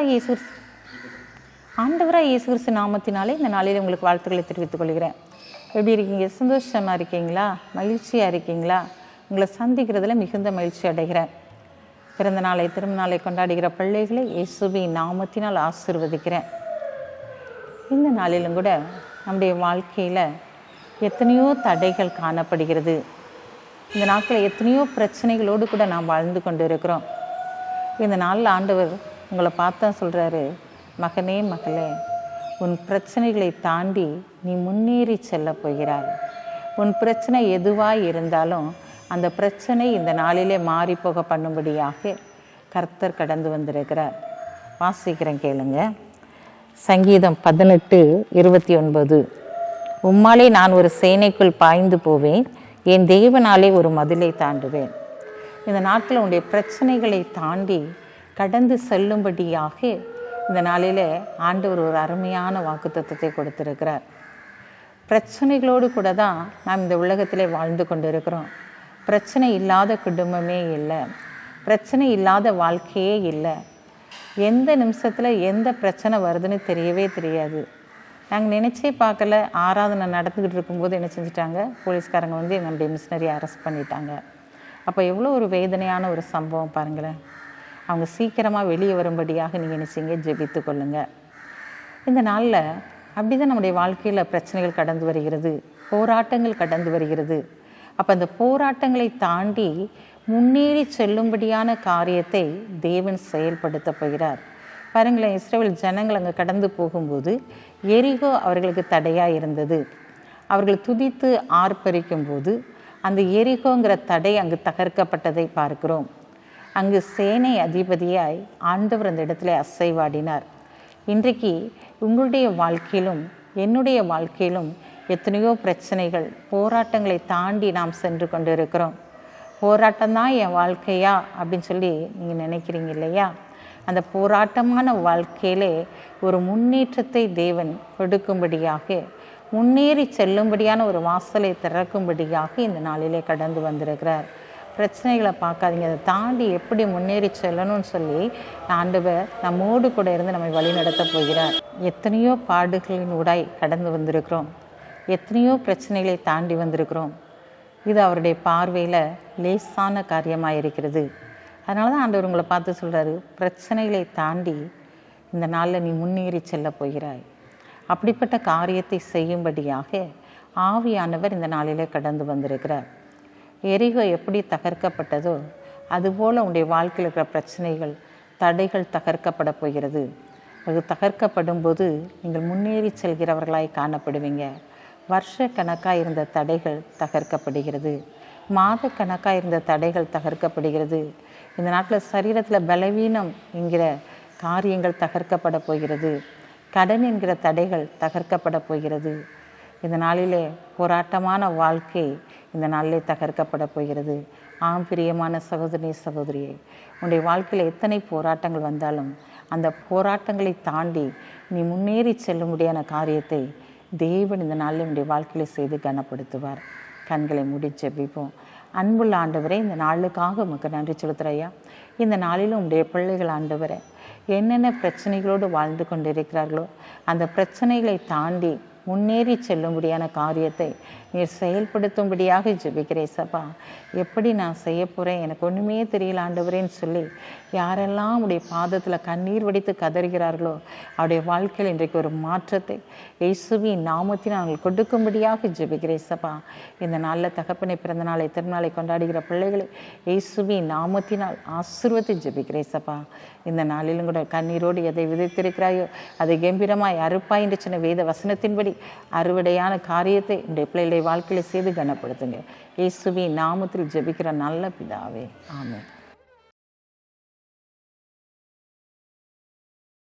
இயேசு கிறிஸ்து ஆண்டவராக இயேசு கிறிஸ்து நாமத்தினாலே இந்த நாளில் உங்களுக்கு வாழ்த்துக்களை தெரிவித்துக் கொள்கிறேன். எப்படி இருக்கீங்க? சந்தோஷமாக இருக்கீங்களா? மகிழ்ச்சியாக இருக்கீங்களா? உங்களை சந்திக்கிறதுல மிகுந்த மகிழ்ச்சி அடைகிறேன். பிறந்த நாளை திருமணாலை நாளை கொண்டாடுகிற பிள்ளைகளை இயேசுவின் நாமத்தினால் ஆசிர்வதிக்கிறேன். இந்த நாளிலும் கூட நம்முடைய வாழ்க்கையில் எத்தனையோ தடைகள் காணப்படுகிறது. இந்த நாட்களில் எத்தனையோ பிரச்சனைகளோடு கூட நாம் வாழ்ந்து கொண்டு இருக்கிறோம் இந்த நாளில் ஆண்டவர் உங்களை பார்த்தா சொல்கிறாரு மகனே மகளே உன் பிரச்சனைகளை தாண்டி நீ முன்னேறி செல்ல போகிறாய். உன் பிரச்சனை எதுவாக இருந்தாலும் அந்த பிரச்சனை இந்த நாளிலே மாறி போக பண்ணும்படியாக கர்த்தர் கடந்து வந்திருக்கிறார். வாசிக்கிறேன் கேளுங்க. சங்கீதம் பதினெட்டு இருபத்தி ஒன்பது. உம்மாலே நான் ஒரு சேனைக்குள் பாய்ந்து போவேன் என் தெய்வனாலே ஒரு மதிலை தாண்டுவேன். இந்த நாட்டில் உன்னுடைய பிரச்சனைகளை தாண்டி கடந்து செல்லும்படியாக இந்த நாளில் ஆண்டவர் ஒரு அருமையான வாக்குத்தத்தை கொடுத்துருக்கிறார். பிரச்சனைகளோடு கூட தான் நாம் இந்த உலகத்திலே வாழ்ந்து கொண்டு இருக்கிறோம் பிரச்சனை இல்லாத குடும்பமே இல்லை. பிரச்சனை இல்லாத வாழ்க்கையே இல்லை. எந்த நிமிஷத்தில் எந்த பிரச்சனை வருதுன்னு தெரியவே தெரியாது. நாங்கள் நினச்சே பார்க்கல. ஆராதனை நடந்துக்கிட்டு இருக்கும்போது என்ன செஞ்சிட்டாங்க? போலீஸ்காரங்க வந்து எங்களுடைய மிஷினரியை அரெஸ்ட் பண்ணிட்டாங்க. அப்போ எவ்வளோ ஒரு வேதனையான ஒரு சம்பவம் பாருங்களேன். அவங்க சீக்கிரமாக வெளியே வரும்படியாக நீங்கள் நினைச்சிங்க ஜெபித்து கொள்ளுங்க. இந்த நாளில் அப்படி தான் நம்முடைய வாழ்க்கையில் பிரச்சனைகள் கடந்து வருகிறது போராட்டங்கள் கடந்து வருகிறது. அப்போ அந்த போராட்டங்களை தாண்டி முன்னேறி செல்லும்படியான காரியத்தை தேவன் செயல்படுத்த போகிறார். பாருங்களேன் இஸ்ரேல் ஜனங்கள் அங்கே கடந்து போகும்போது எரிகோ அவர்களுக்கு தடையாக இருந்தது. அவர்கள் துதித்து ஆர்ப்பரிக்கும் போது அந்த எரிகோங்கிற தடை அங்கு தகர்க்கப்பட்டதை பார்க்கிறோம். அங்கு சேனை அதிபதியாய் ஆண்டவர் அந்த இடத்துல அசைவாடினார். இன்றைக்கு உங்களுடைய வாழ்க்கையிலும் என்னுடைய வாழ்க்கையிலும் எத்தனையோ பிரச்சனைகள் போராட்டங்களை தாண்டி நாம் சென்று கொண்டு இருக்கிறோம் போராட்டம் தான் என் வாழ்க்கையா? அப்படின்னு சொல்லி நீங்கள் நினைக்கிறீங்க இல்லையா? அந்த போராட்டமான வாழ்க்கையிலே ஒரு முன்னேற்றத்தை தேவன் கொடுக்கும்படியாக முன்னேறி செல்லும்படியான ஒரு வாசலை திறக்கும்படியாக இந்த நாளிலே கடந்து வந்திருக்கிறார். பிரச்சனைகளை பார்க்காதீங்க. அதை தாண்டி எப்படி முன்னேறி செல்லணும்னு சொல்லி ஆண்டவர் நம்மோடு கூட இருந்து நம்மை வழி நடத்த போகிறார். எத்தனையோ பாடுகளின் உடாய் கடந்து வந்திருக்கிறோம். எத்தனையோ பிரச்சனைகளை தாண்டி வந்திருக்கிறோம். இது அவருடைய பார்வையில் லேசான காரியமாக இருக்கிறது அதனால தான் ஆண்டவர் உங்களை பார்த்து சொல்கிறாரு பிரச்சனைகளை தாண்டி இந்த நாளில் நீ முன்னேறி செல்ல போகிறாய். அப்படிப்பட்ட காரியத்தை செய்யும்படியாக ஆவியானவர் இந்த நாளிலே கடந்து வந்திருக்கிறார். எரிகோ எப்படி தகர்க்கப்பட்டதோ அதுபோல் உன்னுடைய வாழ்க்கையில் இருக்கிற பிரச்சனைகள் தடைகள் தகர்க்கப்பட போகிறது. அது தகர்க்கப்படும் போது நீங்கள் முன்னேறி செல்கிறவர்களாய் காணப்படுவீங்க. வருஷ கணக்காக இருந்த தடைகள் தகர்க்கப்படுகிறது. மாத கணக்காக இருந்த தடைகள் தகர்க்கப்படுகிறது. இந்த நாட்டில் சரீரத்தில் பலவீனம் என்கிற காரியங்கள் தகர்க்கப்பட போகிறது. கடன் என்கிற தடைகள் தகர்க்கப்பட போகிறது. இந்த நாளிலே போராட்டமான வாழ்க்கை இந்த நாளிலே தகர்க்கப்பட போகிறது. ஆம் பிரியமான சகோதரி சகோதரியே உன்னுடைய வாழ்க்கையில் எத்தனை போராட்டங்கள் வந்தாலும் அந்த போராட்டங்களை தாண்டி நீ முன்னேறி செல்லும்படியான காரியத்தை தேவன் இந்த நாளில் உன்னுடைய வாழ்க்கையில் செய்து கனப்படுத்துவார். கண்களை மூடி ஜெபிப்போம் அன்புள்ள ஆண்டவரே இந்த நாளுக்காக உமக்கு நன்றி செலுத்துறையா இந்த நாளிலும் உடைய பிள்ளைகள் ஆண்டவரை என்னென்ன பிரச்சனைகளோடு வாழ்ந்து கொண்டிருக்கிறார்களோ அந்த பிரச்சனைகளை தாண்டி முன்னேறி செல்லும்படியான காரியத்தை நீர் செயல்படுத்தும்படியாக ஜெபிக்கிறேன் சப்பா எப்படி நான் செய்ய போகிறேன் எனக்கு ஒன்றுமே தெரியல ஆண்டவரேன்னு சொல்லி யாரெல்லாம் உடைய பாதத்தில் கண்ணீர் வடித்து கதறுகிறார்களோ அவருடைய வாழ்க்கையில் இன்றைக்கு ஒரு மாற்றத்தை இயேசுவின் நாமத்தின் அவர்கள் கொடுக்கும்படியாக ஜெபிக்கிறேன் சப்பா இந்த நாளில் தகப்பனை பிறந்த நாளை திருநாளை கொண்டாடுகிற பிள்ளைகளை இயேசுவின் நாமத்தினால் ஆசீர்வத்தை ஜெபிக்கிறேன் சப்பா இந்த நாளிலும் கூட கண்ணீரோடு எதை விதைத்திருக்கிறாயோ அதை கம்பீரமாய் அறுப்பாய் என்று சொன்ன வேத வசனத்தின்படி அறுவடையான காரியத்தை உடைய பிள்ளைகளை வாழ்க்கையில் செய்து கனப்படுத்துங்க. இயேசுவி நாமத்தில் ஜெபிக்கிற நல்ல பிதாவே. ஆமாம்